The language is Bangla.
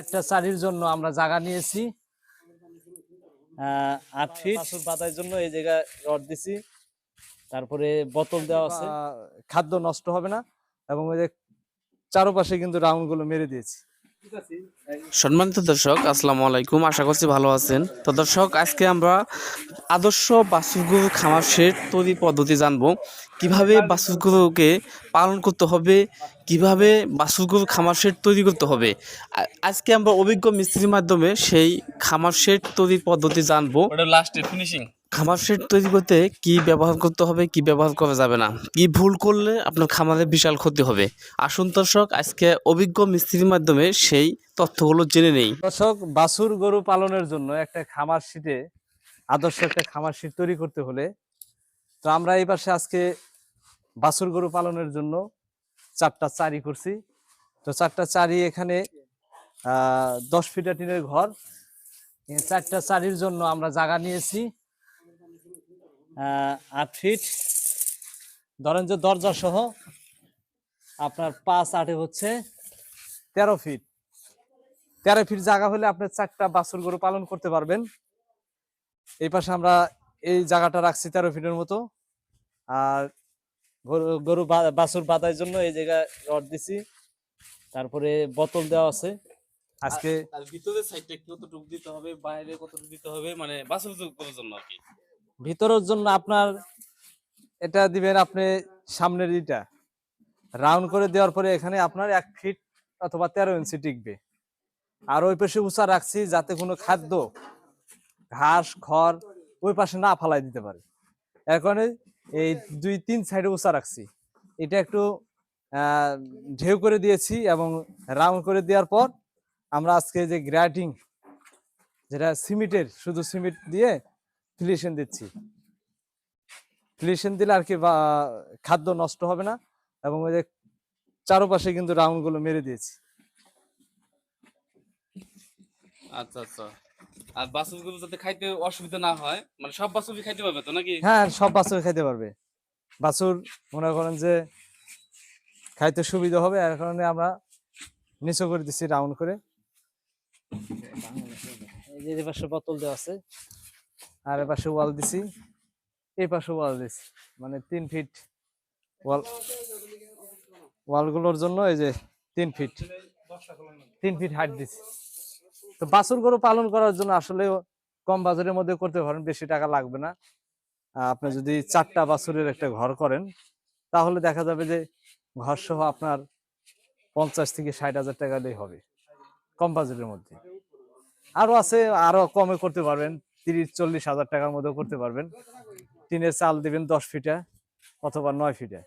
একটা চারির জন্য আমরা জায়গা নিয়েছি। আহ, আট ফিট। পাতার জন্য এই জায়গায় রড দিছি। তারপরে বোতল দেওয়া আছে। খাদ্য নষ্ট হবে না। এবং ওই যে চারপাশে কিন্তু রাউন্ডগুলো মেরে দিয়েছি। সম্মানিত দর্শক, আসসালামু আলাইকুম। আশা করছি ভালো আছেন। তো দর্শক, আজকে আমরা আদর্শ বাছুরগুলো খামার শেড তৈরি পদ্ধতি জানব। কীভাবে বাছুরগুলোকে পালন করতে হবে, কীভাবে বাছুরগুলো খামার শেড তৈরি করতে হবে। আজকে আমরা অভিজ্ঞ মিস্ত্রির মাধ্যমে সেই খামার শেড তৈরির পদ্ধতি জানব। লাস্টে ফিনিশিং খামার শেড তৈরি করতে কি ব্যবহার করতে হবে, কি ব্যবহার করা যাবে না? কি ভুল করলে আপনার খামারে বিশাল ক্ষতি হবে? আসুন দর্শক, আজকে অভিজ্ঞ মিস্ত্রির মাধ্যমে সেই তথ্যগুলো জেনে নেই। দর্শক, বাছুর গরু পালনের জন্য একটা খামার শীটে আদর্শ একটা খামার শীট তৈরি করতে হলে, তো আমরা এই পাশে আজকে বাছুর গরু পালনের জন্য চারটা চারি করছি। তো চারটা চারি এখানে দশ ফিটা টিনের ঘর। চারটা চারির জন্য আমরা জায়গা নিয়েছি। আট ফিট ধরেন যে দরজা সহ আপনার পাঁচ আটে হচ্ছে তেরো ফিট তেরো ফিট জায়গা হলে আপনি চারটা বাছুর গরু পালন করতে পারবেন। এই পাশে আমরা এই জায়গাটা রাখছি তেরো ফিটের মতো। আর গরু গরু বাছুর বাঁধার জন্য এই জায়গায় রড দিছি। তারপরে বোতল দেওয়া আছে। আজকে আর ভিতরের সাইডটা কতটুকু দিতে হবে বাইরে কতটুকু দিতে হবে মানে বাসের করার জন্য আর কি। ভিতরের জন্য আপনার এটা দিবেন আপনি সামনের দিটা রাউন্ড করে দেওয়ার পরে এখানে আপনার এক ফিট অথবা তেরো ইঞ্চি টিকবে। আর ওই পাশে উঁচা রাখছি যাতে কোনো খাদ্য, ঘাস, খড় ওই পাশে না ফালাই দিতে পারে। কারণে এই দুই, তিন সাইডে উঁচা রাখছি। এটা একটু ঢেউ করে দিয়েছি এবং রাউন্ড করে দেওয়ার পর আমরা আজকে যে গ্রাইটিং যেটা সিমেন্টের, শুধু সিমেন্ট দিয়ে ফিলিশন দিচ্ছি। ফিলিশন দিলে আর কি বা খাদ্য নষ্ট হবে না এবং ওই যে চারপাশে কিন্তু রাউন্ডগুলো মেরে দিয়েছি। আচ্ছা আচ্ছা। আর বাসুরগুলো যাতে খাইতে অসুবিধা না হয় মানে সব বাসুরই খাইতে পারবে তো নাকি? হ্যাঁ সব বাছুর খাইতে পারবে। বাছুর মনে করেন যে খাইতে সুবিধা হবে এর কারণে আমরা নিচু করে দিচ্ছি রাউন্ড করে। এই যে পাশে বোতল দেওয়া আছে। আর এ পাশে ওয়াল দিছি। এই পাশে ওয়াল দিছি মানে তিন ফিট ওয়াল। ওয়ালগুলোর জন্য এই যে তিন ফিট তিন ফিট হাইট দিছি। তো বাছুর গরু পালন করার জন্য আসলে কম বাজারের মধ্যে করতে পারেন, বেশি টাকা লাগবে না। আপনি যদি চারটা বাছুরের একটা ঘর করেন, তাহলে দেখা যাবে যে ঘর সহ আপনার পঞ্চাশ থেকে ষাট হাজার টাকা দিয়ে হবে, কম বাজেটের মধ্যে। আরও আছে আরও কমে করতে পারবেন। তিরিশ, চল্লিশ হাজার টাকার মধ্যে করতে পারবেন। টিনের চাল দিবেন দশ ফিটা অথবা নয় ফিটা।